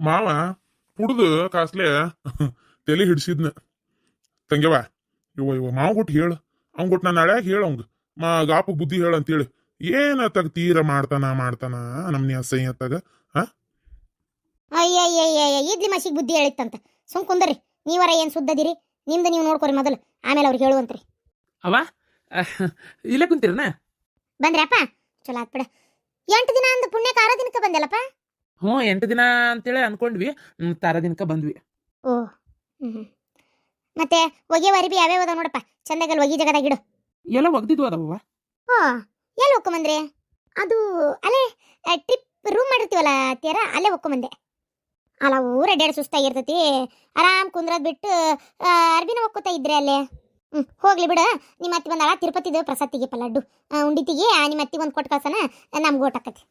ಮಾವ ಕುಡ್ದು ಕಾಸ್ಲೆ ತಲೆ ಹಿಡ್ಸಿದ್ನ. ತಂಗ್ಯವ ಇವ ಇವ ಮಾವ ಕೊಟ್ಟು ಹೇಳು. ಅವ್ನ್ ಕೊಟ್ಟು ನಾನು ನಾಳ್ಯಾಗ ಹೇಳ ಅವಂಗ ಮಾ ಗಾಪು ಬುದ್ಧಿ ಹೇಳ ಅಂತೇಳಿ. ಏನ ತಗ ತೀರ ಮಾಡ್ತಾನ ಮಾಡ್ತಾನ ನಮ್ನಿ ಅಸಹ್ಯ ತಗ ಅಯ್ಯಯ್ಯಯ್ಯ ಇದ್ಲಿ ಮಸಿಗೆ ಬುದ್ಧಿ ಹೇಳಿತ್ತಂತ. ಸುಮ್ ಕುಂದರಿ. ನೀವರ ಏನ್ ಸುದ್ದದಿರಿ ನಿಮ್ದು ನೀವು ನೋಡ್ಕೊರಿ ಮೊದಲು. ಆಮೇಲೆ ಅವ್ರಿಗೆ ಹೇಳುವಂತ್ರಿ. ಅವ ಇಲ್ಲೇ ಕುಂತೀರನ? ಬಂದ್ರಪ್ಪ ಚಲೋ ಆತ್ ಬಿಡ. ಎಂಟು ದಿನ ಅಂದ ಪುಣ್ಯಕ್ಕೆ ಆರೋ ದಿನಕ್ಕೆ ಬಂದೆಲ್ಲಪ್ಪ ಹ್ಞೂ ಎಂಟು ದಿನ ಅಂತೇಳಿ ಅನ್ಕೊಂಡ್ವಿ. ತಾರ ದಿನಕ್ಕೆ ಬಂದ್ವಿ. ಓ ಮತ್ತೆ ಒಗೆ ಅರಿಬಿ ಯಾವ್ಯಾವ ಅದಾವ ನೋಡಪ್ಪ? ಚಂದಗಲ್ ಒಗಿ ಜಗದಾಗ ಇಡು. ಎಲ್ಲ ಒಗ್ದಿದ್ವು ಅದಾವ ಓ ಎಲ್ಲಿ ಹೋಗ್ಕೊಂಬಂದ್ರಿ ಅದು ಅಲ್ಲೇ ಟ್ರಿಪ್ ರೂಮ್ ಮಾಡಿರ್ತೀವಲ್ಲ ತೀರ ಅಲ್ಲೇ ಒಕ್ಕೊಂಬಂದೆ. ಅಲ್ಲ ಊರ ಅಡ್ಡಾಡಿ ಸುಸ್ತಾಗಿರ್ತೈತಿ. ಆರಾಮ್ ಕುಂದ್ರದ್ ಬಿಟ್ಟು ಅರ್ಬಿನ ಒಕ್ಕೋತಾ ಇದ್ರೆ ಅಲ್ಲೇ? ಹ್ಮ್ ಹೋಗ್ಲಿ ಬಿಡ. ನಿಮ್ಮ ಅತ್ತಿ ಬಂದಾಳ ತಿರುಪತಿದು ಪ್ರಸಾದಿಗೆ ಲಡ್ಡು. ಆ, ಉಂಡಿತಿಗೆ ನಿಮ್ಮ ಅತ್ತಿ ಒಂದು ಕೊಟ್ಟು ಕಳ್ಸನ ನಮ್ಗೆ ಓಟ್ ಆಕತಿ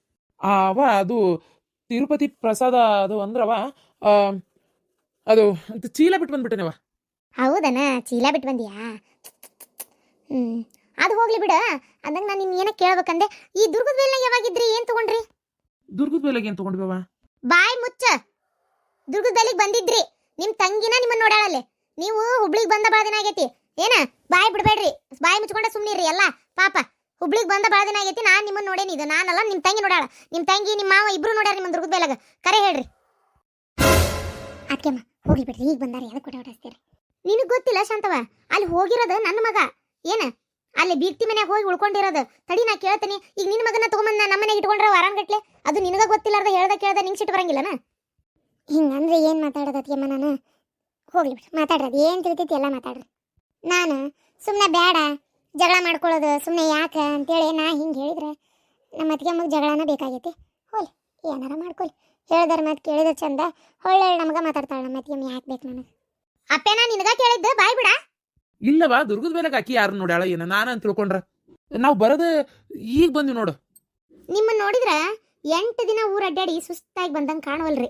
ಅವ ಅದು ತಿರುಪತಿ ಪ್ರಸಾದ ಅದು ಅಂದ್ರವ ಅದು ಚೀಲ ಬಿಟ್ಟು ಬಂದ್ಬಿಟ್ಟೆನವ. ಹೌದನ? ಚೀಲ ಬಿಟ್ಟು ಬಂದಿಯಾ? ಹ್ಮ್. ಅದು ಹೋಗ್ಲಿ ಬಿಡ. ಅದಂಗ ನಾನು ನಿನ್ನ ಏನ ಕೇಳ್ಬೇಕಂದೆ. ಈ ದುರ್ಗದ ಬೇಲೆ ಯಾವಾಗಿದ್ರಿ? ಏನ್ ತಗೊಂಡ್ರಿ? ದುರ್ಗದ ಬೆಲೆಗೆ ಏನ್ ತಗೊಂಡ್ವಿ ಅವ ಬಾಯ್ ಮುಚ್ಚ. ದುರ್ಗದ ಬೇಲೆಗೆ ಬಂದಿದ್ರಿ. ನಿಮ್ ತಂಗಿನ ನಿಮ್ಮನ್ನ ನೋಡಾಳಲ್ಲಿ. ನೀವು ಹುಬ್ಳಿಗೆ ಬಂದ ಬಾಳ ದಿನ ಆಗೈತಿ. ಏನ? ಬಾಯ್ ಬಿಡ್ಬೇಡ್ರಿ. ಬಾಯ್ ಮುಚ್ಕೊಂಡ ಸುಮ್ನಿರಿ ಎಲ್ಲ. ಪಾಪ. ಹುಬ್ಳಿಗ್ ಬಂದ ಭಾಳ ದಿನ ಆಗೈತಿ, ನಾನು ನಿಮ್ಮನ್ನ ನೋಡೇನಿ ಇದು ನಾನಲ್ಲ ನಿಮ್ಮ ತಂಗಿ ನೋಡಾಳ ನಿಮ್ಮ ತಂಗಿ ನಿಮ್ಮ ಮಾವ ಇಬ್ರು ನೋಡ್ಯಾರ ನಿಮ್ಮ ದುರ್ಗದ ಬೇಲಾಗ ಕರೆ ಹೇಳ್ರಿ. ಅದಕ್ಕೆಮ್ಮ ಹೋಗ್ಲಿ ಬಿಡ್ರಿ. ಈಗ ಬಂದಾರೆ. ಯಾವ್ದು ಹೊಡಿಸ್ತೀರಿ ನಿನಗೆ ಗೊತ್ತಿಲ್ಲ ಶಾಂತವ ಅಲ್ಲಿ ಹೋಗಿರೋದು ನನ್ನ ಮಗ. ಏನು? ಅಲ್ಲಿ ಬೀಗ್ತಿ ಮನ್ಯಾಗ ಹೋಗಿ ಉಳ್ಕೊಂಡಿರೋದು. ತಡಿ ನಾ ಕೇಳ್ತೀನಿ. ಈಗ ನಿನ್ನ ಮಗನ ತಗೊಂಬಂದು ನಮ್ಮ ಮನೆಗೆ ಇಟ್ಕೊಂಡ್ರೆ ವಾರಾನ್ಗಟ್ಲೆ ಅದು ನಿನಗ ಗೊತ್ತಿಲ್ಲಾರ್ದ ಹೇಳ್ದ ಕೇಳ್ದ ನಿಂಗೆ ಸಿಟ್ಟು ಬರಂಗಿಲ್ಲನ? ಹಿಂಗಂದ್ರೆ ಏನು ಮಾತಾಡೋದು ಮಾತಾಡೋದತ್ಯಮ್ಮ ನಾನು? ಹೋಗ್ಲಿ ಬಿಡು. ಅದು ಏನು ತಿಳಿತೈತಿ ಎಲ್ಲ ಮಾತಾಡ್ರಿ. ನಾನು ಸುಮ್ಮನೆ ಬೇಡ ಜಗಳ ಮಾಡ್ಕೊಳ್ಳೋದು ಸುಮ್ಮನೆ ಯಾಕೆ ಅಂತೇಳಿ ನಾ ಹಿಂಗೆ ಹೇಳಿದ್ರೆ ನಮ್ಮ ಅತ್ತಿಗೆಮ್ಮಗೆ ಜಗಳನ ಬೇಕಾಗೈತಿ. ಹೋಲಿ ಏನಾರ ಮಾಡ್ಕೊಳ್ಳಿ ಹೇಳ್ದಾರ ಮಾತು ಕೇಳಿದ್ರೆ ಚಂದ. ಹೊಳ್ಳೆ ನಮಗ ಮಾತಾಡ್ತಾಳೆ ನಮ್ಮ ಅತ್ತಿಗೆಮ್ಮ ಯಾಕೆ ಬೇಕು ನನಗೆ. ಅಪ್ಪೇನ ನಿನಗ ಕೇಳಿದ್ದು ಬಾಯ್ ಬಿಡ. ಇಲ್ಲವಾ ದುರ್ಗದ ಮೇಲೆ ಆಕಿ ಯಾರು ನೋಡ್ಯಾಳ ಏನ ನಾನು ಅಂತ ತಿಳ್ಕೊಂಡ್ರ. ನಾವು ಬರೋದು ಈಗ ಬಂದ್ವಿ ನೋಡು. ನಿಮ್ಮನ್ನ ನೋಡಿದ್ರ ಎಂಟು ದಿನ ಊರ ಅಡ್ಡಾಡಿ ಸುಸ್ತಾಗಿ ಬಂದಂಗೆ ಕಾಣವಲ್ರಿ.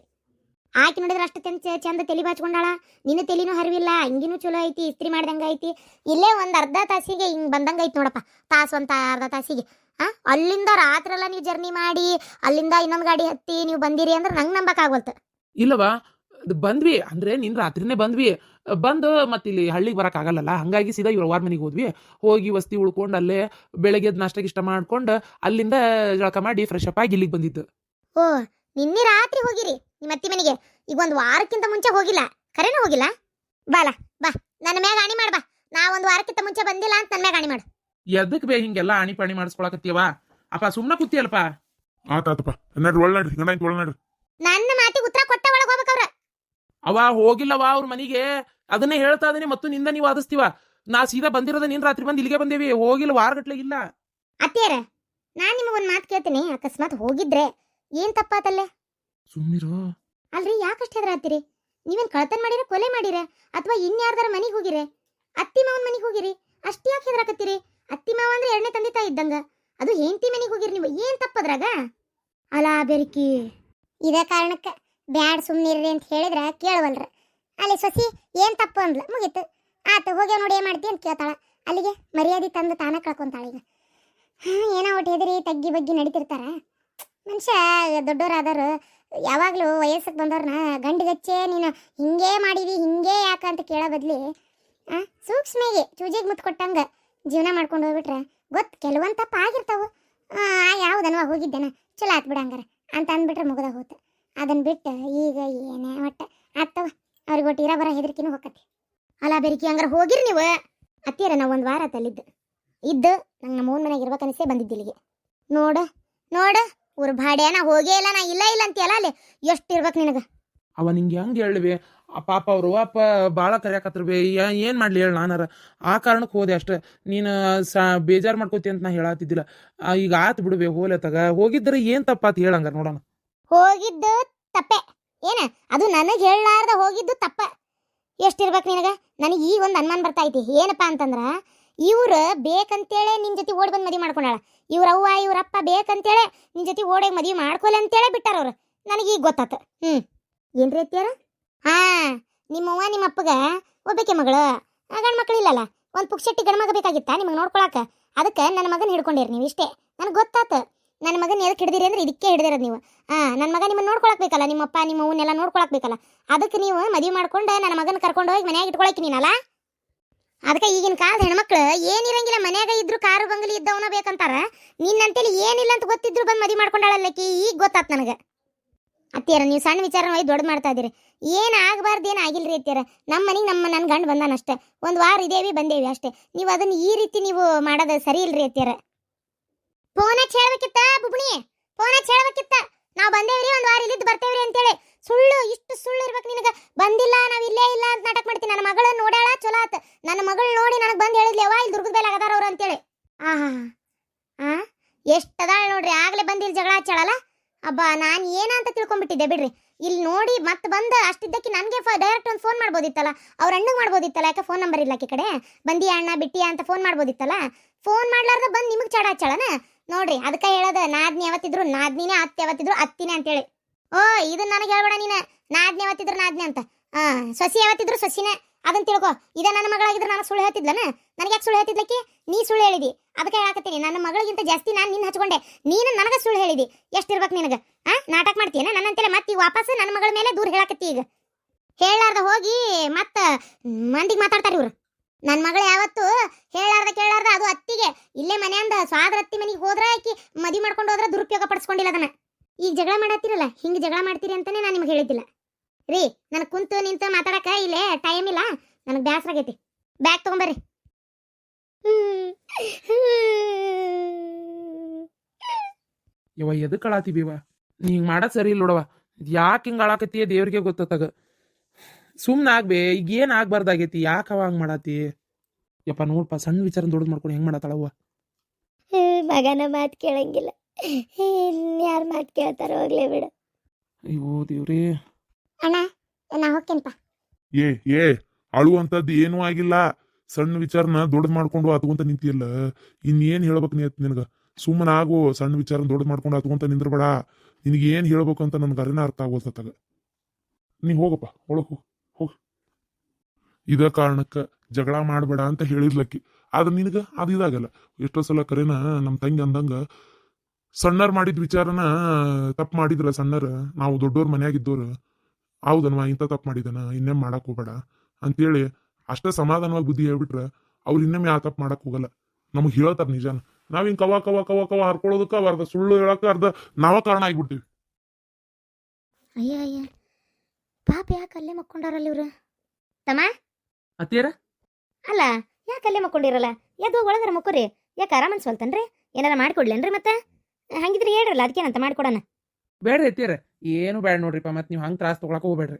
ಆಕಿ ನೋಡಿದ್ರೆ ಅಷ್ಟು ಚಂದ ಚಂದ ತಲೆ ಬಾಚ್ಕೊಂಡಾಳ. ನಿನ್ನ ತಲೆನೂ ಹರಿವಿಲ್ಲ ಹಿಂಗಿನೂ ಚಲೋ ಐತಿ ಇಸ್ತ್ರಿ ಮಾಡ್ದಂಗೆ ಐತಿ. ಇಲ್ಲೇ ಒಂದು ಅರ್ಧ ತಾಸಿಗೆ ಹಿಂಗೆ ಬಂದಂಗ ಐತಿ ನೋಡಪ್ಪ ತಾಸು ಅಂತ ಅರ್ಧ ತಾಸಿಗೆ. ಹಾಂ ಅಲ್ಲಿಂದ ರಾತ್ರೆಲ್ಲ ನೀವು ಜರ್ನಿ ಮಾಡಿ ಅಲ್ಲಿಂದ ಇನ್ನೊಂದು ಗಾಡಿ ಹತ್ತಿ ನೀವು ಬಂದಿರಿ ಅಂದ್ರೆ ನಂಗೆ ನಂಬಕ್ ಆಗೋಲ್ತು. ಇಲ್ಲವಾ ಬಂದ್ವಿ ಅಂದ್ರೆ ನಿನ್ ರಾತ್ರಿನೇ ಬಂದ್ವಿ. ಬಂದು ಮತ್ತೆ ಇಲ್ಲಿ ಹಳ್ಳಿಗೆ ಬರಕ್ ಆಗಲ್ಲಲ್ಲ ಹಂಗಾಗಿ ಸೀದಾ ಇವ್ರ ವಾರ ಮನೆಗೆ ಹೋದ್ವಿ. ಹೋಗಿ ವಸ್ತಿ ಉಳ್ಕೊಂಡು ಅಲ್ಲೇ ಬೆಳಗ್ಗೆ ನಾಷ್ಟಕ್ಕೆ ಇಷ್ಟ ಮಾಡ್ಕೊಂಡು ಅಲ್ಲಿಂದ ಜಳಕ ಮಾಡಿ ಫ್ರೆಶ್ ಅಪ್ ಆಗಿ ಇಲ್ಲಿಗೆ ಬಂದಿದ್ದು. ಓ ನಿನ್ನೆ ರಾತ್ರಿ ಹೋಗಿರಿ ನಿಮ್ಮ ಅತ್ತಿ ಮನೆಗೆ. ಈಗ ಒಂದು ವಾರಕ್ಕಿಂತ ಮುಂಚೆ ಹೋಗಿಲ್ಲ. ಕರೆನೂ ಹೋಗಿಲ್ಲ? ಬಾಲ ಬಾ. ನನ್ನ ಮ್ಯಾಗ ಆಣಿ ಮಾಡ್ಬಾ ನಾ ಒಂದು ವಾರಕ್ಕಿಂತ ಮುಂಚೆ ಬಂದಿಲ್ಲ ಅಂತ ನನ್ನ ಮ್ಯಾಗ ಆಣಿ ಮಾಡು. ಎದಕ್ ಬೇ ಹಿಂಗೆಲ್ಲ ಆಣಿ ಪಾಣಿ ಮಾಡಿಸ್ಕೊಳಕತ್ತೀವ? ಅಪ್ಪ ಸುಮ್ಮನೆ ಕೂತಿಯಲ್ಪ ಆತಾತಪ್ಪ ನಡ್ರಿ ಒಳ ನಡ್ರಿ. ಗಂಡ ಒಳ ನಡ್ರಿ. ನನ್ನ ಮಾತಿಗೆ ಉತ್ತರ ಕೊಟ್ಟ ಒಳಗೆ ಹೋಗ್ಬೇಕವ್ರ ಅವ ಹೋಗಿಲ್ಲವಾ ಅವ್ರ ಮನೆಗೆ. ಅದನ್ನೇ ಹೇಳ್ತಾ ಇದೀನಿ ಮತ್ತು ನಿಂದ ನೀವು ವಾದಿಸ್ತೀವ. ನಾ ಸೀದಾ ಬಂದಿರೋದ ನಿನ್ ರಾತ್ರಿ ಬಂದು ಇಲ್ಲಿಗೆ ಬಂದೇವಿ. ಹೋಗಿಲ್ಲ ವಾರಗಟ್ಲೆ ಇಲ್ಲ. ಅತ್ತಿಯರ ನಾನ್ ನಿಮಗೊಂದು ಮಾತು ಕೇಳ್ತೀನಿ. ಅಕಸ್ಮಾತ್ ಹೋಗಿದ್ರೆ ಏನ್ ತಪ್ಪಾತಲ್ಲೇ? ಸುಮ್ಮಿರೋ ಅಲ್ರಿ ಯಾಕಷ್ಟು ಹೆದರಾತೀರಿ ನೀವೇನ್ ಕಳ್ತನ ಮಾಡಿರ ಕೊಲೆ ಮಾಡಿರ ಅಥವಾ ಇನ್ಯಾರ್ದಾರ ಮನೆಗೆ ಹೋಗಿರೆ? ಅತ್ತಿ ಮಾವನ್ ಮನೆಗೆ ಹೋಗಿರಿ ಅಷ್ಟು ಯಾಕೆ ಹೆದರಾಕತ್ತೀರಿ? ಅತ್ತಿ ಮಾವ ಅಂದ್ರೆ ಎರಡನೇ ತಂದೆ ತಾಯಿ ಇದ್ದಂಗ. ಅದು ಹೆಂಡತಿ ಮನೆಗೆ ಹೋಗಿರಿ ನೀವು ಏನ್ ತಪ್ಪದ್ರಾಗ? ಅಲಾ ಬೆರಿಕಿ. ಇದೇ ಕಾರಣಕ್ಕೆ ಬ್ಯಾಡ್ ಸುಮ್ಮನಿರ್ರಿ ಅಂತ ಹೇಳಿದ್ರೆ ಕೇಳವಲ್ರ. ಅಲ್ಲಿ ಸೊಸಿ ಏನ್ ತಪ್ಪು ಅಂದ್ಲ? ಮುಗೀತು. ಆತು ಹೋಗ್ಯಾವ ನೋಡಿ ಏನ್ ಮಾಡ್ತಿ ಅಂತ ಕೇಳ್ತಾಳ. ಅಲ್ಲಿಗೆ ಮರ್ಯಾದೆ ತಂದು ತಾನ ಕಳ್ಕೊಂತಾಳ ಈಗ ಹ್ಮ್, ಏನೋ ಒಟ್ಟು ಹೆದರಿ ತಗ್ಗಿ ಬಗ್ಗಿ ನಡೀತಿರ್ತಾರ. ಮನುಷ್ಯ ದೊಡ್ಡವರಾದವರು ಯಾವಾಗಲೂ ವಯಸ್ಸಿಗೆ ಬಂದವ್ರನ್ನ ಗಂಡಿಗಚ್ಚೆ ನೀನು ಹಿಂಗೇ ಮಾಡಿದಿ, ಹಿಂಗೆ ಯಾಕೆ ಅಂತ ಕೇಳೋ ಬದಲಿ ಸೂಕ್ಷ್ಮೆಗೆ ಚೂಜಿಗೆ ಮುತ್ತು ಕೊಟ್ಟಂಗ ಜೀವನ ಮಾಡ್ಕೊಂಡು ಹೋಗ್ಬಿಟ್ರೆ ಗೊತ್ತು ಕೆಲವೊಂದು ತಪ್ಪು ಆಗಿರ್ತಾವು. ಯಾವುದನ್ವ ಹೋಗಿದ್ದೇನ? ಚಲೋ ಆತ್ ಬಿಡಂಗಾರ ಅಂತ ಅಂದ್ಬಿಟ್ರೆ ಮುಗಿದ ಹೋತು. ಅದನ್ನು ಬಿಟ್ಟು ಈಗ ಏನೇ ಒಟ್ಟು ಆಗ್ತವ. ಅವ್ರಿಗೆ ಒಟ್ಟು ಇರೋ ಬರೋ ಹೆದರಿಕೆನೂ ಹೋಗತ್ತೆ ಅಲ್ಲ ಬೆರಿಕಿ ಹಂಗಾರ ಹೋಗಿರಿ ನೀವು? ಅತ್ತಿಯರ ನಾವು ಒಂದು ವಾರ ತಲ್ಲಿದ್ದು. ಇದ್ದು ನಂಗೆ ನಮ್ಮ ಓನ್ ಮನೆಗೆ ಇರ್ಬೇಕನ್ನಿಸೇ ಬಂದಿದ್ದಿಲ್ಲಿಗೆ. ನೋಡು, ನೋಡ. ಊರ್ ಭಾಡ್ಯ ನಾ ಹೋಗೇ ಇಲ್ಲ ನಾ ಇಲ್ಲ ಇಲ್ಲ ಅಂತೀಯಲ್ಲ ಅಲ್ಲಿ? ಎಷ್ಟು ಇರ್ಬೇಕು ನಿನಗೆ? ಅವ ನಿಂಗೆ ಹೆಂಗೆ ಹೇಳಿವಿ ಆ ಪಾಪ ಅವ್ರು ಅಪ್ಪ ಭಾಳ ಕರ್ಯಾಕತ್ರು ಏನು ಮಾಡ್ಲಿ ಹೇಳ ನಾನಾರ? ಆ ಕಾರಣಕ್ಕೆ ಹೋದೆ ಅಷ್ಟೇ. ನೀನು ಸಾ ಬೇಜಾರು ಮಾಡ್ಕೋತಿ ಅಂತ ನಾ ಹೇಳತ್ತಿದ್ದಿಲ್ಲ ಈಗ ಆತು ಬಿಡುವೆ ಹೋಲೆ ತಗ. ಹೋಗಿದ್ರೆ ಏನು ಅಂತ ಹೇಳಂಗಾರ ನೋಡೋಣ. ಹೋಗಿದ್ದು ತಪ್ಪೆ. ಏನ? ಅದು ನನಗೆ ಹೇಳಲಾರ್ದ ಹೋಗಿದ್ದು ತಪ್ಪ. ಎಷ್ಟಿರ್ಬೇಕು ನಿನಗೆ? ನನಗೆ ಈಗ ಒಂದು ಅನುಮಾನ ಬರ್ತಾ ಐತಿ. ಏನಪ್ಪ ಅಂತಂದ್ರ ಇವ್ರು ಬೇಕಂತೇಳೆ ನಿನ್ ಜೊತೆ ಓಡಿ ಬಂದು ಮದುವೆ ಮಾಡ್ಕೊಂಡಾಳ. ಇವ್ರ ಅವ್ವ ಇವ್ರಪ್ಪ ಬೇಕಂತೇಳೆ ನಿನ್ ಜೊತೆ ಓಡೋಗಿ ಮದುವೆ ಮಾಡ್ಕೊಲೆ ಅಂತೇಳೆ ಬಿಟ್ಟಾರ ಅವ್ರು. ನನಗೆ ಈಗ ಗೊತ್ತಾತ. ಹ್ಮ್. ಏನ್ರಿ ಅತ್ತಿಯಾರ ಹಾ ನಿಮ್ಮವ್ವ ನಿಮ್ಮ ಅಪ್ಪಗ ಒಬ್ಬಕ್ಕೆ ಮಗಳು. ಗಂಡು ಮಕ್ಳು ಇಲ್ಲಲ್ಲ. ಒಂದು ಪುಕ್ಷಟ್ಟಿ ಗಂಡು ಮಗ ಬೇಕಾಗಿತ್ತಾ ನಿಮಗೆ ನೋಡ್ಕೊಳಕ? ಅದಕ್ಕೆ ನನ್ನ ಮಗನ ಹಿಡ್ಕೊಂಡಿರಿ ನೀವು ಇಷ್ಟೇ. ನನಗೆ ಗೊತ್ತಾತ. ನನ್ನ ಮಗನ ಎದಕ್ಕೆ ಹಿಡಿದಿರಿ ಅಂದ್ರೆ ಇದಕ್ಕೆ ಹಿಡ್ದಿರೋದು ನೀವು. ಆ ನನ್ನ ಮಗ ನಿಮ್ಮನ್ನ ನೋಡ್ಕೊಳಕ್ ಬೇಕಲ್ಲ ನಿಮ್ಮಪ್ಪ ನಿಮ್ಮ ಅವನ್ನೆಲ್ಲ ನೋಡ್ಕೊಳಕ್ ಬೇಕಲ್ಲ. ಅದಕ್ಕೆ ನೀವು ಮದುವೆ ಮಾಡ್ಕೊಂಡು ನನ್ನ ಮಗನ ಕರ್ಕೊಂಡು ಹೋಗಿ ಮನ್ಯಾಗ ಇಟ್ಕೊಳಕ್ಕೆ ನೀನಲ್ಲ? ಅದಕ್ಕೆ ಈಗಿನ ಕಾಲದ ಹೆಣ್ಮಕ್ಳು ಏನಿರಂಗಿಲ್ಲ ಮನ್ಯಾಗ ಇದ್ರು ಕಾರು ಬಂಗಲಿ ಇದ್ದವನ ಬೇಕಂತಾರ. ನಿನ್ನಂತೇಳಿ ಏನಿಲ್ಲ ಅಂತ ಗೊತ್ತಿದ್ರು ಬಂದು ಮದಿ ಮಾಡ್ಕೊಂಡಾಳಲ್ಲಕ್ಕಿ, ಈಗ ಗೊತ್ತಾತ್ ನನಗೆ. ಅತ್ತಿಯರ, ನೀವು ಸಣ್ಣ ವಿಚಾರ ದೊಡ್ಡ ಮಾಡ್ತಾ ಇದ್ದೀರಿ. ಏನು ಆಗಬಾರ್ದು, ಏನು ರೀ ಅತ್ತಿಯರ? ನಮ್ಮ ಮನೆಗೆ ನಮ್ಮ ನನ್ನ ಗಂಡು ಬಂದಾನಷ್ಟೇ ಒಂದು ವಾರ ಇದೇವಿ, ಬಂದೇವಿ ಅಷ್ಟೇ. ನೀವು ಅದನ್ನ ಈ ರೀತಿ ನೀವು ಮಾಡೋದು ಸರಿ ಇಲ್ರಿ ಅತ್ತಿಯರ? ಫೋನ್ ಹೇಳ್ಬೇಕಿತ್ತ, ಬುಬ್ಣಿ? ಫೋನ್ ಹಚ್ಚಿ ಹೇಳ್ಬೇಕಿತ್ತ? ನಾವು ಬಂದೇವ್ರಿ, ಒಂದು ವಾರ ಇಲ್ಲಿದ್ದು ಬರ್ತೇವ್ರಿ ಅಂತೇಳಿ. ಸುಳ್ಳು, ಇಷ್ಟು ಸುಳ್ಳು ಇರ್ಬೇಕು ನಿನಗೆ. ಬಂದಿಲ್ಲ, ನಾವು ಇಲ್ಲೇ ಇಲ್ಲ ಅಂತ ನಾಟಕ ಮಾಡ್ತೀನಿ. ನನ್ನ ಮಗಳ ನೋಡ್ಯಾಳ, ಚಲೋ ಆತ. ನನ್ನ ಮಗಳು ನೋಡಿ ನನಗೆ ಬಂದು ಹೇಳಿದ್ಲಿ ಅವ ಇಲ್ಲಿ ದುರ್ಗದ ಮೇಲೆ ಆಗದಾರ ಅವ್ರು ಅಂತೇಳಿ. ಆ? ಎಷ್ಟು ಅದಾಳ ನೋಡ್ರಿ, ಆಗಲೇ ಬಂದಿಲ್ಲ ಜಗಳ ಹಚ್ಚಾಳಲ್ಲ ಅಬ್ಬ, ನಾನು ಏನಂತ ತಿಳ್ಕೊಂಡ್ಬಿಟ್ಟಿದ್ದೆ ಬಿಡ್ರಿ. ಇಲ್ಲಿ ನೋಡಿ ಮತ್ತೆ ಬಂದು ಅಷ್ಟಿದ್ದಕ್ಕೆ ನನಗೆ ಡೈರೆಕ್ಟ್ ಒಂದು ಫೋನ್ ಮಾಡ್ಬೋದಿತ್ತಲ್ಲ? ಅವ್ರ ಅಣ್ಣಗೆ ಮಾಡ್ಬೋದಿತ್ತಲ್ಲ? ಯಾಕೆ ಫೋನ್ ನಂಬರ್ ಇಲ್ಲ ಈ ಕಡೆ? ಬಂದಿ ಅಣ್ಣ, ಬಿಟ್ಟಿ ಅಂತ ಫೋನ್ ಮಾಡ್ಬೋದಿತ್ತಲ್ಲ? ಫೋನ್ ಮಾಡ್ಲಾರ್ದ ಬಂದು ನಿಮಗೆ ಚಡ ಹಚ್ಚಾಳನ ನೋಡ್ರಿ, ಅದಕ್ಕೆ ಹೇಳದ ನಾದ್ನಿ ಯಾವತ್ತಿದ್ರು ನಾದ್ನಿನೇ ಅತ್ತೆ ಯಾವತ್ತಿದ್ರು ಅತ್ತಿನೇ ಅಂತೇಳಿ. ಓ, ಇದನ್ನ ನನಗೆ ಹೇಳ್ಬೇಡ ನೀನು. ನಾದ್ನೆ ಯಾವತ್ತಿದ್ರು ನಾದ್ನೆ ಅಂತ. ಆ, ಸೊಸಿ ಯಾವತ್ತಿದ್ರು ಸೊಸಿನ. ಅದನ್ನ ತಿಳ್ಕೊ. ಇದ ನನ್ನ ಮಗಳಾಗಿದ್ರೆ ನಾನು ಸುಳ್ಳು ಹೇಳ್ತಿದ್ಲನ? ನನಗೆ ಯಾಕೆ ಸುಳ್ಳು ಹೇಳ್ತಿದ್ಲಕ್ಕಿ? ನೀ ಸುಳ್ಳು ಹೇಳಿದಿ. ಅದಕ್ಕೆ ಹೇಳಾಕತ್ತೀನಿ. ನನ್ನ ಮಗಳಿಗಿಂತ ಜಾಸ್ತಿ ನಾನು ನಿನ್ನ ಹಚ್ಕೊಂಡೆ. ನೀನು ನನಗೆ ಸುಳ್ಳು ಹೇಳಿದಿ. ಎಷ್ಟಿರ್ಬೇಕು ನಿನಗೆ? ಆ, ನಾಟಕ ಮಾಡ್ತೀಯನ? ಅಂತೇಳಿ ಮತ್ತೆ ಈಗ ವಾಪಸ್ ನನ್ನ ಮಗಳ ಮೇಲೆ ದೂರ ಹೇಳಾಕತ್ತಿ ಈಗ. ಹೇಳಾರ್ದ ಹೋಗಿ ಮತ್ತ ಮಂದಿಗೆ ಮಾತಾಡ್ತಾರೆ ಇವ್ರು. ನನ್ನ ಮಗಳು ಯಾವತ್ತು ಹೇಳಾರ್ದ ಕೇಳಾರ್ದ ಅದು ಅತ್ತಿಗೆ. ಇಲ್ಲೇ ಮನೆಯಿಂದ ಸ್ವಾದ್ರ ಅತ್ತಿ ಮನೆಗೆ ಹೋದ್ರೆ ಆಕಿ ಮದಿ ಮಾಡ್ಕೊಂಡು ಹೋದ್ರೆ ದುರುಪಯೋಗ ಪಡಿಸ್ಕೊಂಡಿಲ್ಲ ಅದನ್ನ. ಈಗ ಜಗಳ ಮಾಡತ್ತೀರಲ್ಲ ಹಿಂಗೆ ಜಗಳ ಮಾಡ್ತೀರಿ ಅಂತಾನೆ ನಾನು ನಿಮ್ಗೆ ಹೇಳಿದ್ದಿಲ್ಲ. ರೀ ನನಗೆ ಕುಂತು ನಿಂತು ಮಾತಾಡಕ ಇಲ್ಲೇ ಟೈಮ್ ಇಲ್ಲ ನನಗೆ ಬ್ಯಾಸರ ಆಗೈತಿ. ಬ್ಯಾಗ್ ತಗೊಂಬರ್ರಿ. ಯವ್ವ ಎದಕ್ಕೆ ಅಳಾತಿಬಿವ ನೀ ಹಿಂಗೆ ಮಾಡೋದು ಸರಿ ಇಲ್ಲ ನೋಡವ ಯಾಕೆ ಹಿಂಗೆ ಅಳಾಕತ್ತಿ ದೇವ್ರಿಗೆ ಗೊತ್ತಾಗ ಸುಮ್ಮನೆ ಆಗ್ಬೇ ಈಗ ಏನು ಆಗ್ಬಾರ್ದಾಗೈತಿ? ಯಾಕೆ ಅವ ಹಂಗೆ ಮಾಡತ್ತಿ ಯಪ್ಪ ನೋಡಪ್ಪ ಸಣ್ಣ ವಿಚಾರ ದೊಡ್ಡದು ಮಾಡ್ಕೊಂಡು ಹೆಂಗೆ ಮಾಡತ್ತಾಳವ್ವ ಮಗನ ಮಾತು ಕೇಳಂಗಿಲ್ಲ. ಯಾರ ಮಾತು ಕೇಳ್ತಾರ ಹೋಗ್ಲೇ ಬಿಡು. ಅಯ್ಯೋ ದೇವ್ರಿ. ಅಣ್ಣ ನಾ ಹೋಗ್ತೇನಪ್ಪ ಏ ಏ ಅಳುವಂತದ್ದು ಏನೂ ಆಗಿಲ್ಲ. ಸಣ್ಣ ವಿಚಾರನ ದೊಡ್ಡ ಮಾಡ್ಕೊಂಡು ಅತ್ಕೊಂತ ನಿಂತಿಯಲ್ಲ. ಇನ್ನೇನ್ ಹೇಳ್ಬೇಕು ನೀ ನಿನಗ? ಸುಮ್ಮನ ಆಗು ಸಣ್ಣ ವಿಚಾರನ ದೊಡ್ಡ ಮಾಡ್ಕೊಂಡು ಅತ್ಕೊಂತ ನಿಂದ್ರಬೇಡ. ನಿನಗೆ ಏನ್ ಹೇಳ್ಬೇಕು ಅಂತ ನನ್ಗೆ ಅರಿನ ಅರ್ಥ ಆಗೋತತ್ತಾಗ ನೀ ಹೋಗಪ್ಪ ಒಳಗೆ ಹೋಗ ಹೋಗ್. ಇದ ಕಾರಣಕ್ಕ ಜಗಳ ಮಾಡಬೇಡ ಅಂತ ಹೇಳಿದ್ಲಕ್ಕಿ. ಆದ್ರೆ ನಿನಗೆ ಅದು ಇದಾಗಲ್ಲ. ಎಷ್ಟೋ ಸಲ ಕರೆನ ನಮ್ಮ ತಂಗಿ ಅಂದಂಗ ಸಣ್ಣರ್ ಮಾಡಿದ ವಿಚಾರನ ತಪ್ಪು ಮಾಡಿದ್ರ ಸಣ್ಣರ ನಾವು ದೊಡ್ಡವ್ರ ಮನೆಯಾಗಿದ್ದವ್ರು ಹೌದನ್ವ ಇಂಥ ತಪ್ಪು ಮಾಡಿದನ ಇನ್ನೇಮ್ ಮಾಡಕ್ ಹೋಗ್ಬೇಡ ಅಂತೇಳಿ ಅಷ್ಟ ಸಮಾಧಾನವಾಗಿ ಬುದ್ಧಿ ಹೇಳ್ಬಿಟ್ರ ಅವ್ರು ಇನ್ನೊಮ್ಮೆ ಆ ತಪ್ಪು ಮಾಡಕ್ ಹೋಗಲ್ಲ. ನಮಗೆ ಹೇಳ್ತಾರ ನಿಜಾನ. ನಾವ್ ಹಿಂಗ್ ಕವ ಕವ ಕವ ಕವ ಹರ್ಕೊಳ್ಳೋದಕ್ಕ ಅರ್ಧ ಸುಳ್ಳು ಹೇಳಕ್ಕ ಅರ್ಧ ನಾವ ಕಾರಣ ಆಗ್ಬಿಡ್ತೀವಿ. ಅಯ್ಯ ಅಯ್ಯ. ಪಾಪ ಯಾಕೆ ಅಲ್ಲೇ ಮಕ್ಕೊಂಡಾರಲ್ಲ ಇವ್ರು? ತಮ್ಮ? ಅತ್ತೀರ ಅಲ್ಲ ಯಾಕೆ ಅಲ್ಲೇ ಮಕ್ಕೊಂಡಿರಲ್ಲ? ಎದ್ದು ಒಳಗರ ಮಕ್ಕೋರಿ. ಯಾಕೆ ಆರಾಮ್ ಸ್ವಲ್ತನ್ರಿ? ಏನಾರ ಮಾಡ್ಕೊಡ್ಲೇನ್ರಿ ಮತ್ತೆ? ಹಂಗಿದ್ರೆ ಹೇಳ್ರಲ್ಲ ಅದಕ್ಕೇನಂತ ಮಾಡ್ಕೊಡೋಣ. ಬೇಡ್ರಿ ಎತ್ತೀರ ಏನು ಬೇಡ ನೋಡ್ರಿಪ್ಪ ಮತ್ತೆ ನೀವು ಹಂಗೆ ತ್ರಾಸ ತೊಗೊಳಕ್ಕೆ ಹೋಗ್ಬೇಡ್ರಿ.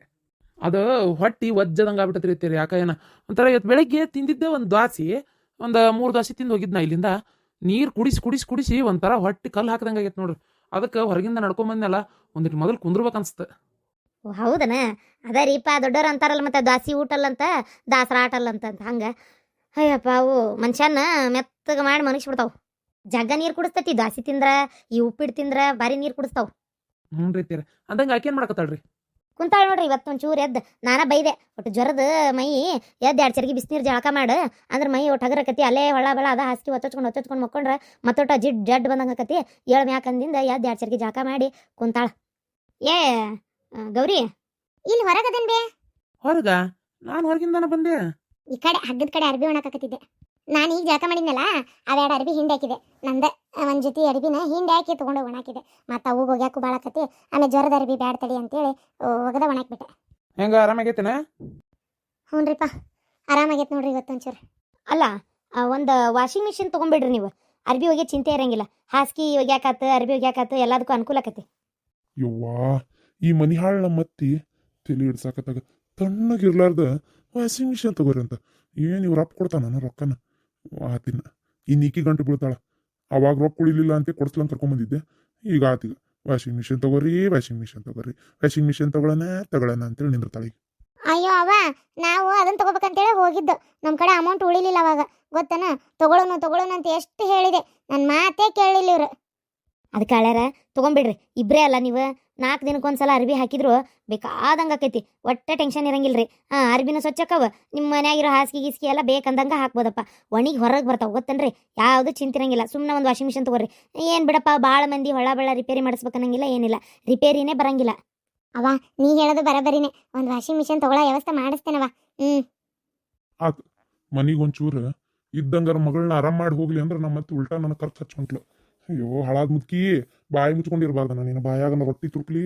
ಅದು ಹೊಟ್ಟಿ ಒಜ್ಜದಂಗೆ ಆಗ್ಬಿಟ್ಟತ್ರಿ ಎತ್ತೀರಿ ಯಾಕೆ ಏನ? ಒಂಥರ ಇವತ್ತು ಬೆಳಗ್ಗೆ ತಿಂದಿದ್ದೆ ಒಂದು ದ್ವಾಸಿ ಒಂದು ಮೂರು ದ್ವಾಸಿ ತಿಂದು ಹೋಗಿದ್ನ ಇಲ್ಲಿಂದ. ನೀರು ಕುಡಿಸಿ ಕುಡಿಸಿ ಕುಡಿಸಿ ಒಂಥರ ಹೊಟ್ಟಿ ಕಲ್ಲು ಹಾಕ್ದಂಗೆ ಆಗೈತೆ ನೋಡ್ರಿ. ಅದಕ್ಕೆ ಹೊರಗಿಂದ ನಡ್ಕೊಂಬಂದ್ನಲ್ಲ ಒಂದಿಟ್ಟು ಮೊದಲು ಕುಂದ್ರಬೇಕು ಅನ್ಸುತ್ತೆ ಹೌದನ? ಅದ ರೀಪ ದೊಡ್ಡವ್ರು ಅಂತಾರಲ್ಲ ಮತ್ತೆ ದಾಸಿ ಊಟಲ್ಲಂತ ದಾಸರ ಆಟಲ್ಲಂತ ಅಂತ ಹಂಗ. ಅಯ್ಯಪ್ಪ ಅವು ಮನುಷ್ಯನ ಮೆತ್ತಗೆ ಮಾಡಿ ಮನಗಿಸ್ಬಿಡ್ತಾವ ಜಗ್ಗ ನೀರು ಕುಡಿಸ್ತತಿ ದಾಸಿ ತಿಂದ್ರ ಈ ಉಪ್ಪಿಟ್ಟು ತಿಂದ್ರ ಬಾರಿ ನೀರು ಕುಡಿಸ್ತಾವ. ಹ್ಞೂ ರೀ ಆಕೆ ಅಂದಂಗೆ ಆಕೇನು ಮಾಡಕತ್ತಾಳ್ರಿ ಕುಂತಾಳ ನೋಡ್ರಿ ಇವತ್ತು ಒಂಚೂರು ಎದ್ದು ನಾನ ಬೈದೆ ಒಟ್ಟು ಜ್ವರದ ಮೈ ಎದ್ದು ಎರಡು ಚರ್ಗಿ ಬಿಸಿನೀರು ಜಳಕ ಮಾಡು ಅಂದ್ರೆ ಮೈ ಒಟ್ಟು ಹಗರಕತಿ ಅಲ್ಲೇ ಹೊಳ ಬಳ ಅದ ಹಾಸಿಗೆ ಒತ್ತಚ್ಕೊಂಡು ಒತ್ತಚ್ಕೊಂಡು ಮಕ್ಕೊಂಡ್ರೆ ಮತ್ತೊಟ್ಟ ಜಿಡ್ ಜಡ್ ಬಂದಂಗೆ ಆಕತಿ ಏಳು ಮ್ಯಾಕಂದಿಂದ ಎದ್ದು ಎರಡು ಚರ್ಗಿ ಜಳಕ ಮಾಡಿ ಕುಂತಾಳ. ಏ ಗೌರಿ ಇಲ್ಲಿ ಹೊರಗದನ್ ಬೇ. ಹೊರಗ? ನಾನು ಹೊರಗಿಂದನ ಬಂದೆ. ಈ ಕಡೆ ಹಗ್ಗದ ಕಡೆ ಅರ್ಬಿ ಒಣಕಾಕತ್ತಿದ್ದೆ ನಾನು ಈಗ ಜಳಕ ಮಾಡಿದ್ನಲ್ಲ ಅವೆರಡು ಅರ್ಬಿ ಹಿಂದೆ ಹಾಕಿದೆ. ನಂದು ಒಂದು ಜೊತೆ ಅರ್ಬಿನ ಹಿಂದೆ ಹಾಕಿ ತೊಗೊಂಡು ಒಣಾಕಿದೆ ಮತ್ತು ಅವು ಹೋಗ್ಯಾಕು ಭಾಳಕತಿ ಆಮೇಲೆ ಜ್ವರದ ಅರ್ಬಿ ಬ್ಯಾಡ ತಡಿ ಅಂತೇಳಿ ಒಗದ ಒಣಾಕ್ಬಿಟ್ಟೆ ಹೆಂಗ ಆರಾಮಾಗೈತೆನ? ಹ್ಞೂನ್ರಿಪ್ಪ ಆರಾಮಾಗೈತೆ ನೋಡ್ರಿ ಇವತ್ತು ಒಂಚೂರು. ಅಲ್ಲ ಒಂದು ವಾಷಿಂಗ್ ಮಿಷಿನ್ ತೊಗೊಂಬಿಡ್ರಿ ನೀವು. ಅರ್ಬಿ ಹೋಗಿ ಚಿಂತೆ ಇರಂಗಿಲ್ಲ. ಹಾಸಿಗೆ ಒಗ್ಯಾಕಾತ ಅರ್ಬಿ ಒಗ್ಯಾಕಾತ ಎಲ್ಲದಕ್ಕೂ ಅನುಕೂಲ ಆಕತಿ. ಯವ್ವಾ ಈ ಮನಿ ಹಾಳ ಮತ್ತಿ ತಲೆ ಹಿಡ್ಸಾಕತ್ತಾಗ. ತಣ್ಣಗಿರ್ಲಾರ್ದ ವಾಷಿಂಗ್ ಮಿಷಿನ್ ತಗೋರಿ ಅಂತ. ಏನು ಇವ್ರು ಅಪ್ಪ ಕೊಡ್ತಾನ ರೊಕ್ಕನ? ಆತಿನ ಇನ್ನು ಈಕಿ ಗಂಟು ಬೀಳ್ತಾಳ. ಅವಾಗ ರೊಕ್ಕ ಉಳಿಲಿಲ್ಲ ಅಂತ ಕೊಡ್ಸ್ಲಂಗೆ ಕರ್ಕೊಂಬಂದಿದ್ದೆ ಈಗ ಆತೀಗ ವಾಷಿಂಗ್ ಮಿಷಿನ್ ತಗೋರಿ ವಾಷಿಂಗ್ ಮಿಷಿನ್ ತಗೋರಿ. ವಾಷಿಂಗ್ ಮಿಷಿನ್ ತಗೊಳ್ಳೋಣ ತಗೊಳ್ಳೋಣ ಅಂತೇಳಿ ನಿಂದಿರ್ತಾಳೆ ಅಯ್ಯೋ ಅವ ನಾವು ಅದನ್ನ ತಗೋಬೇಕಂತೇಳಿ ಹೋಗಿದ್ದು. ನಮ್ಮ ಕಡೆ ಅಮೌಂಟ್ ಉಳಿಲಿಲ್ಲ ಅವಾಗ. ಗೊತ್ತನ? ತಗೊಳ್ಳೋಣ ತಗೊಳ್ಳೋಣ ಅಂತ ಎಷ್ಟು ಹೇಳಿದೆ. ನನ್ನ ಮಾತೇ ಕೇಳಲಿಲ್ಲ ಇವ್ರು. ಅದಕ್ಕೆ ಹಳ್ಯಾರ ತೊಗೊಂಬಿಡ್ರಿ ಇಬ್ಬರೇ ಅಲ್ಲ ನೀವು? ನಾಲ್ಕು ದಿನಕ್ಕೊಂದ್ಸಲ ಅರ್ಬಿ ಹಾಕಿದ್ರು ಬೇಕಾದಂಗೆ ಆಕೈತಿ. ಒಟ್ಟೆ ಟೆನ್ಷನ್ ಇರಂಗಿಲ್ರಿ. ಹಾಂ, ಅರ್ಬಿನ ಸ್ವಚ್ಛಕ್ಕವ ನಿಮ್ಮ ಮನ್ಯಾಗಿರೋ ಹಾಸಿಗೆ ಗೀಸಿಗೆ ಎಲ್ಲ ಬೇಕಂದಂಗೆ ಹಾಕ್ಬೋದಪ್ಪ. ಒಣಿಗೆ ಹೊರಗೆ ಬರ್ತಾವ, ಗೊತ್ತನ್ರಿ? ಯಾವುದು ಚಿಂತಿರಂಗಿಲ್ಲ. ಸುಮ್ಮನೆ ಒಂದು ವಾಷಿಂಗ್ ಮಿಷನ್ ತಗೋರಿ. ಏನು ಬಿಡಪ್ಪ ಭಾಳ ಮಂದಿ ಹೊಳ ಬಳ ರಿಪೇರಿ ಮಾಡಿಸ್ಬೇಕನ್ನಂಗಿಲ್ಲ, ಏನಿಲ್ಲ. ರಿಪೇರಿನೇ ಬರಂಗಿಲ್ಲ. ಅವ ನೀ ಹೇಳೋದು ಬರಬರಿನೇ. ಒಂದು ವಾಷಿಂಗ್ ಮಿಷನ್ ತಗೊಳ್ಳೋ ವ್ಯವಸ್ಥೆ ಮಾಡಿಸ್ತೇನವ ಹ್ಞೂ ಮನಿಗೆ ಒಂಚೂರು ಇದ್ದಂಗಾರ ಮಗಳನ್ನ ಆರಾಮ್ ಮಾಡಿ ಹೋಗ್ಲಿ ಅಂದ್ರೆ ನಮ್ಮ ಉಲ್ಟಾ ನನ್ನ ಖರ್ಚು ಹಚ್ಕೊಂಟ್ಲು ಅಯ್ಯೋ ಹಳಾದ್ ಮುದ್ಕಿ. ಬಾಯಿ ಮುಚ್ಕೊಂಡಿರ್ಬಾರ್ದ ನೀನು. ಬಾಯಾಗ ರೊಟ್ಟಿ ತುರುಕ್ಲಿ.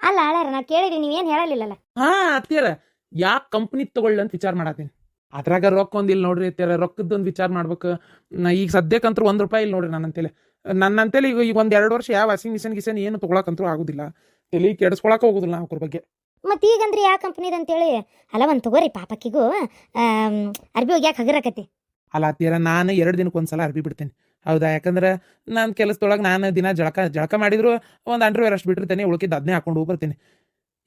ಅಲ್ಲ ಅಳ್ಯಾರ ನಾ ಕೇಳಿದ್ವಿ ನೀವೇನ್ ಹೇಳಲಿಲ್ಲಲ್ಲ? ಹಾ ಅತ್ತಿಯರ ಯಾಕೆ ಕಂಪ್ನಿ ತಗೊಳ್ಳಿ ಅಂತ ವಿಚಾರ ಮಾಡತ್ತೀನಿ. ಅದ್ರಾಗ ರೊಕ್ಕ ಒಂದಿಲ್ಲ ನೋಡ್ರಿ ಅತ್ತಿಯರ ರೊಕ್ಕದೊಂದು ವಿಚಾರ ಮಾಡ್ಬೇಕು. ನಾ ಈಗ ಸದ್ಯಕ್ಕಂತೂ ಒಂದು ರೂಪಾಯಿ ಇಲ್ಲ ನೋಡ್ರಿ ನನ್ನಂತೇಳಿ. ನನ್ನಂತೇಳಿ ಈಗ ಈಗ ಒಂದು ಎರಡು ವರ್ಷ ಯಾವ ವಾಷಿಂಗ್ ಮಿಷನ್ ಗಿಷನ್ ಏನು ತೊಗೊಳಕಂತೂ ಆಗುದಿಲ್ಲ. ತಲೆ ಕೆಡಿಸ್ಕೊಳಕ ಹೋಗುದಿಲ್ಲ ನಾವು ಅವ್ರ ಬಗ್ಗೆ. ಮತ್ತೆ ಈಗಂದ್ರೆ ಯಾವ ಕಂಪ್ನಿದು ಅಂತೇಳಿ? ಅಲ್ಲ ಒಂದು ತಗೋರಿ ಪಾಪಕ್ಕಿಗೂ ಅರ್ಬಿ ಹೋಗ್ಯಾಕೆ ಹಗರಕತಿ ಅಲ್ಲ ಅತ್ತಿಯರ ನಾನು ಎರಡು ದಿನಕ್ಕೆ ಒಂದ್ಸಲ ಅರ್ಬಿ ಬಿಡ್ತೇನೆ. ಹೌದಾ? ಯಾಕಂದ್ರೆ ನಾನು ಕೆಲಸದೊಳಗೆ ನಾನು ದಿನ ಜಳಕ ಜಳಕ ಮಾಡಿದ್ರು ಒಂದು ಅಂಡರ್ವೇರ್ ಅಷ್ಟು ಬಿಟ್ಟಿರ್ತೇನೆ ಉಳ್ಕಿದ್ದು ಅದನ್ನೇ ಹಾಕೊಂಡು ಹೋಗಿ ಬರ್ತೀನಿ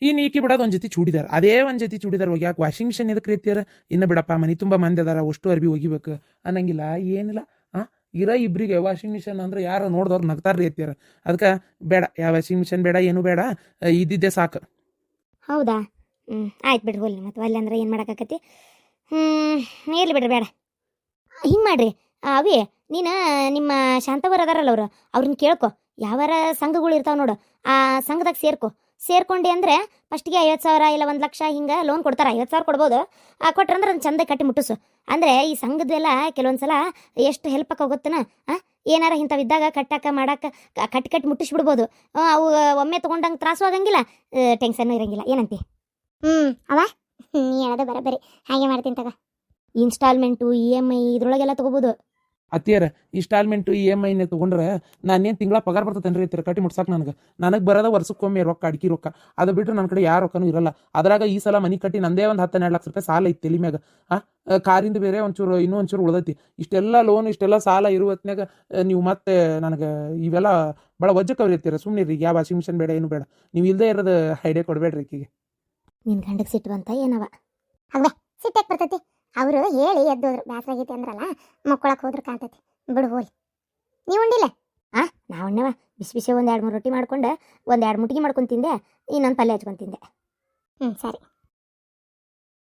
ಈ ನೀಕಿ ಬಿಡೋದು ಒಂದು ಜೊತೆ ಚೂಡಿದಾರ. ಅದೇ ಒಂದು ಜೊತೆ ಚೂಡಿದಾರ ಒಗ್ಯಾಕ ವಾಷಿಂಗ್ ಮಿಷನ್ ಇದಕ್ಕೆ ರೀತಿಯಾರ ಇನ್ನು ಬಿಡಪ್ಪ, ಮನೆ ತುಂಬ ಮಂದಿ ಅದಾರ, ಅಷ್ಟು ಅರ್ಬಿ ಒಗಿಬೇಕು ಅನ್ನಂಗಿಲ್ಲ, ಏನಿಲ್ಲ. ಹಾಂ ಇರೋ ಇಬ್ಬರಿಗೆ ವಾಷಿಂಗ್ ಮಿಷನ್ ಅಂದ್ರೆ ಯಾರು ನೋಡಿದವ್ರು ನಗ್ತಾರ ರೀ ಅದಕ್ಕ ಬೇಡ ಯಾವ ವಾಷಿಂಗ್ ಮಿಷನ್ ಬೇಡ, ಏನು ಬೇಡ, ಇದ್ದಿದ್ದೆ ಸಾಕು. ಹೌದಾ? ಹ್ಞೂ ಆಯ್ತು ಬಿಡ್ರಿ ಹೋಗ್ಲಿ ಮತ್ತೆ ಅಲ್ಲಿ ಅಂದ್ರೆ ಏನು ಮಾಡೋಕ್ಕಾಗತ್ತೆ ಹ್ಞೂ ಇರ್ಲಿ ಬಿಡ್ರಿ, ಬೇಡ. ಹಿಂಗೆ ಮಾಡ್ರಿ. ಅವಿ ನೀನು ನಿಮ್ಮ ಶಾಂತವರ ಅದಾರಲ್ಲ ಅವ್ರು ಅವ್ರನ್ನ ಕೇಳ್ಕೊ. ಯಾವಾರ ಸಂಘಗಳು ಇರ್ತಾವ ನೋಡು ಆ ಸಂಘದಾಗ ಸೇರ್ಕೊ. ಸೇರ್ಕೊಂಡಿ ಅಂದ್ರೆ ಫಸ್ಟ್ಗೆ ಐವತ್ತು ಸಾವಿರ ಇಲ್ಲ ಒಂದು ಲಕ್ಷ ಹಿಂಗೆ ಲೋನ್ ಕೊಡ್ತಾರೆ ಐವತ್ತು ಸಾವಿರ ಕೊಡ್ಬೋದು. ಆ ಕೊಟ್ರಂದ್ರೆ ಒಂದು ಚಂದ ಕಟ್ಟಿ ಮುಟ್ಟಿಸು. ಅಂದರೆ ಈ ಸಂಘದೆಲ್ಲ ಕೆಲವೊಂದು ಸಲ ಎಷ್ಟು ಹೆಲ್ಪ್ ಆಗೋಗುತ್ತನ ಆ? ಏನಾರ ಇಂಥವಿದ್ದಾಗ ಕಟ್ಟಾಕ ಮಾಡಾಕ ಕ- ಕಟ್ಟಿ ಕಟ್ಟಿ ಮುಟ್ಟಿಸ್ಬಿಡ್ಬೋದು. ಅವು ಒಮ್ಮೆ ತಗೊಂಡಂಗೆ ತ್ರಾಸು ಆಗಂಗಿಲ್ಲ ಟೆನ್ಷನ್ ಇರಂಗಿಲ್ಲ. ಏನಂತಿ? ಹ್ಞೂ ಅವ? ನೀ ಹೇಳೋದು ಬರಬರಿ ಹಾಗೆ ಮಾಡ್ತೀನಿ ತಗ. ಇನ್ಸ್ಟಾಲ್ಮೆಂಟು ಇ ಎಂ ಐ ಇದ್ರೊಳಗೆಲ್ಲ ತಗೋಬೋದು. ಅತ್ತಿಯರ ಇನ್ಸ್ಟಾಲ್ಮೆಂಟು ಇ ಎಂ ಐನೇ ತೊಗೊಂಡ್ರೆ ನಾನೇನು ತಿಂಗಳ ಪಗಾರ ಬರ್ತೈತೇನ್ರಿ ಅತ್ತಿರ ಕಟ್ಟಿ ಮುಟ್ಸಕ್ಕೆ ನನಗೆ. ನನಗೆ ಬರೋದ ವರ್ಷಕ್ಕೊಮ್ಮೆ ರೊಕ್ಕ, ಅಡ್ಕಿ ರೊಕ್ಕ. ಅದು ಬಿಟ್ಟರೆ ನನ್ನ ಕಡೆ ಯಾವ ರೊಕ್ಕನೂ ಇರಲ್ಲ. ಅದ್ರಾಗ ಈ ಸಲ ಮನೆ ಕಟ್ಟಿ ನಂದೇ ಒಂದು ಹತ್ತು, ಹನ್ನೆರಡು ಲಕ್ಷ ರೂಪಾಯಿ ಸಾಲ ಐತಿ ಮ್ಯಾಗ. ಆ ಕಾರಿಂದ ಬೇರೆ ಒಂಚೂರು, ಇನ್ನೂ ಒಂಚೂರು ಉಳ್ದೈತಿ. ಇಷ್ಟೆಲ್ಲ ಲೋನ್ ಇಷ್ಟೆಲ್ಲ ಸಾಲ ಇರುವ ಹೊತ್ನ್ಯಾಗ ನೀವು ಮತ್ತೆ ನನಗೆ ಇವೆಲ್ಲ ಭಾಳ ವಜ್ಜಕವ್ರಿ ಇರ್ತೀರ ಸುಮ್ಮನೆ ರೀ ಯಾವ ವಾಷಿಂಗ್ ಮಿಷನ್ ಬೇಡ, ಏನು ಬೇಡ. ನೀವು ಇಲ್ಲದೆ ಇರೋದು ಐಡಿಯಾ ಕೊಡಬೇಡ್ರಿ ಈಕಿಗೆ. ನಿನ್ನ ಗಂಡಕ್ಕೆ ಸಿಟ್ಟು ಬಂತ, ಏನವ? ಹಂಗೆ ಸಿಟ್ಟಾಗಿ ಬರ್ತೈತಿ. ಅವರು ಹೇಳಿ ಎದ್ದೋದ್ರು ಬ್ಯಾಸರಾಗೈತಿ ಅಂದ್ರಲ್ಲ ಮಕ್ಕೊಳಕ್ ಹೋದ್ರು ಕಾಣ್ತೈತಿ. ಬಿಡು ಹೋಲಿ ನೀವು ಉಂಡಿಲ್ಲ? ಆ ನಾ ಉಣ್ಣವ ಬಿಸಿ ಬಿಸಿ ಒಂದು ಎರಡು ಮೂರು ರೊಟ್ಟಿ ಮಾಡ್ಕೊಂಡು ಒಂದು ಎರಡು ಮುಟ್ಟಿಗೆ ಮಾಡ್ಕೊಂಡು ತಿಂದೆ ಇನ್ನೊಂದು ಪಲ್ಯ ಹಚ್ಕೊಂಡು ತಿಂದೆ. ಹ್ಞೂ ಸರಿ.